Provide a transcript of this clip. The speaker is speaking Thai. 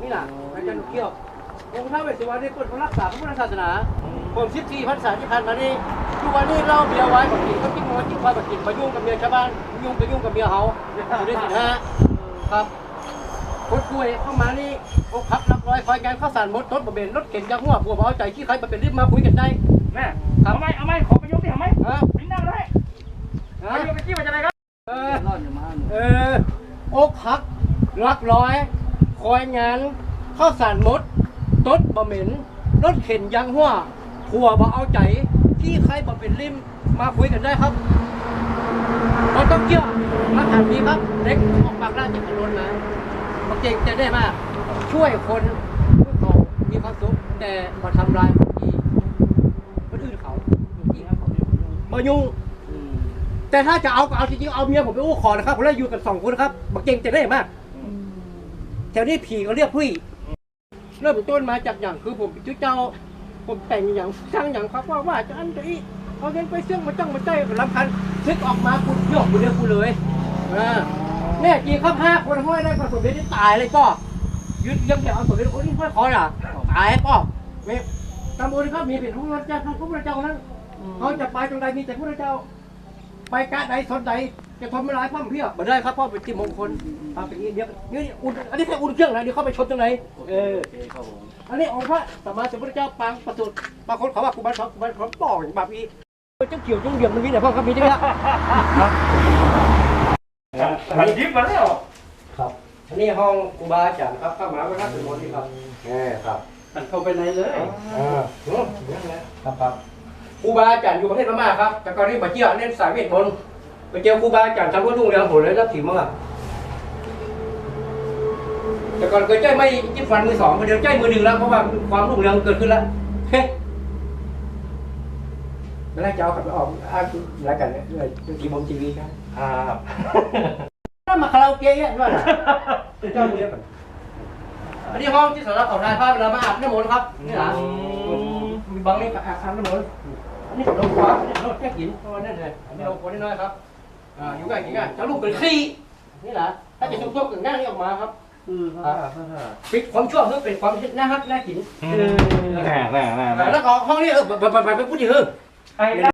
นี่น่ะอาจารย์เกี่ยวองค์ท้าวเวสสุวรรณนี่เปิดรักษาพระพุทธศาสนาผมสิบสี่พรรษาที่ผ่านมานี่ทุกวันนี้เราเบียร์ไว้บักกินก็กินมากินไว้บักกินมายุ่งกับเมียชาวบ้านยุ่งไปยุ่งกับเมียเขาอยู่ได้สิฮะครับคนป่วยเข้ามานี่อกพักนักร้อยคอยงานข้าวสารมดต้นบะเบนรถเข็นยักษ์หัวผัวเอาใจขี้ใครมาเป็นรีบมาคุยกันได้แม่เอาไหมเอาไหมขอประโยคนี้เอาไหมฮะไม่นั่งเลยฮะประโยคเมื่อกี้มาจากไหนครับเออเอออกหักรักร้อย คอยงานข้าวสารมดต้นบะเหม็นรถเข็นยังหัวผัวบ่เอาใจขี้ใครมาเป็นริมมาคุยกันได้ครับเราต้องเกี่ยวมาถามนี้ครับเด็กออกปากได้จากถนนนะบางเจงจะได้มาก ช่วยคนให้เขามีความสุขแต่มาทำลายคนที่คนอื่นเขามายุ่งแต่ถ้าจะเอาก็เอาจริงๆเอาเมียผมไปอู้ขอนะครับผมเลยอยู่กันสองคนครับบางเจงจะได้มาก แถวนี้ผีก็เรียกพี่เริ่มต้นมาจากอย่างคือผมเป็นเจ้า ผมแต่งอย่างช่างอย่างครับว่าว่าจะอันจะอีเอาเงินไปเสื่องมาจ้องมาใจลำพันซึกออกมากูโยกกูเดียวกูเลยอ่าแน่จริงครับห้าคนห้อยได้ก็สมเด็จที่ตายเลยก็ยึดยังจะเอาสมเด็จคนนี้ห้อยคออะตายก็ไม่ตำบลครับมีเป็นพระเจ้าพระพุทธเจ้านั้นเขาจะไปตรงใดมีแต่พระเจ้า ไปกะใดสนใดจะทำไม่ร้ายพ่อมเพียบมาได้ครับพ่อเป็นที่มงคลทำเป็นนี้เดี๋ยวนี่อุ่นอันนี้แค่อุ่นเครื่องนะเดี๋ยวเข้าไปชนตรงไหนเอออันนี้องค์พระสัมมาสัมพุทธเจ้าปางประสูติบางคนเขาว่ากูบันเขากูบันเขาป่องแบบนี้เจ้าเกี่ยวจงเหลี่ยมมันมีแต่พ่อครับมีใช่ไหมครับมันยิ้มมาแล้วครับอันนี้ห้องครูบาอาจารย์ครับเข้ามาไว้ครับเป็นคนที่ครับแน่ครับมันเข้าไปไหนเลยอ่าครับครับ ครูบาอาจารย์อยู่ประเทศพม่าครับแต่ก่อนนี้มาเที่ยวเล่นสายเวทมนต์ไปเจอครูบาอาจารย์ทำรุ่งเรืองผลเลยรับถิ่มมากแต่ก่อนเคยใจไม่จิ้มฟันมือสองมาเดียวใจมือหนึ่งแล้วเพราะว่าความรุ่งเรืองเกิดขึ้นแล้วเฮ้ไม่ได้จะเอากลับไปออกอ่านรายการเนี่ยทีมทีวีครับครับถ้ามาคาราโอเกะเนี่ยด้วยนะเจ้ามือเดียวกันอันนี้ห้องที่สำหรับเขาทายภาพเวลามาอาบน้ำมนต์ครับนี่นะมีบางนี่อาบน้ำมนต์อั นนี้ผมลงขวาอันนี้ลงแค่หินประมาณนั้นเลยอันนี้ลงขวานิดน้อยครับอ่าอยู่ใกล้ๆกันเจ้าลูกเกิดขี้นี่แหละถ้าจะชุ่มๆกับหน้านี่ออกมาครับคือปิดความชั่วเพื่อเป็นความน่าฮักน่ากินแน่แน่แน่แล้วก็ห้องนี้เออไปไปไปไปพูดถึงเออไอ้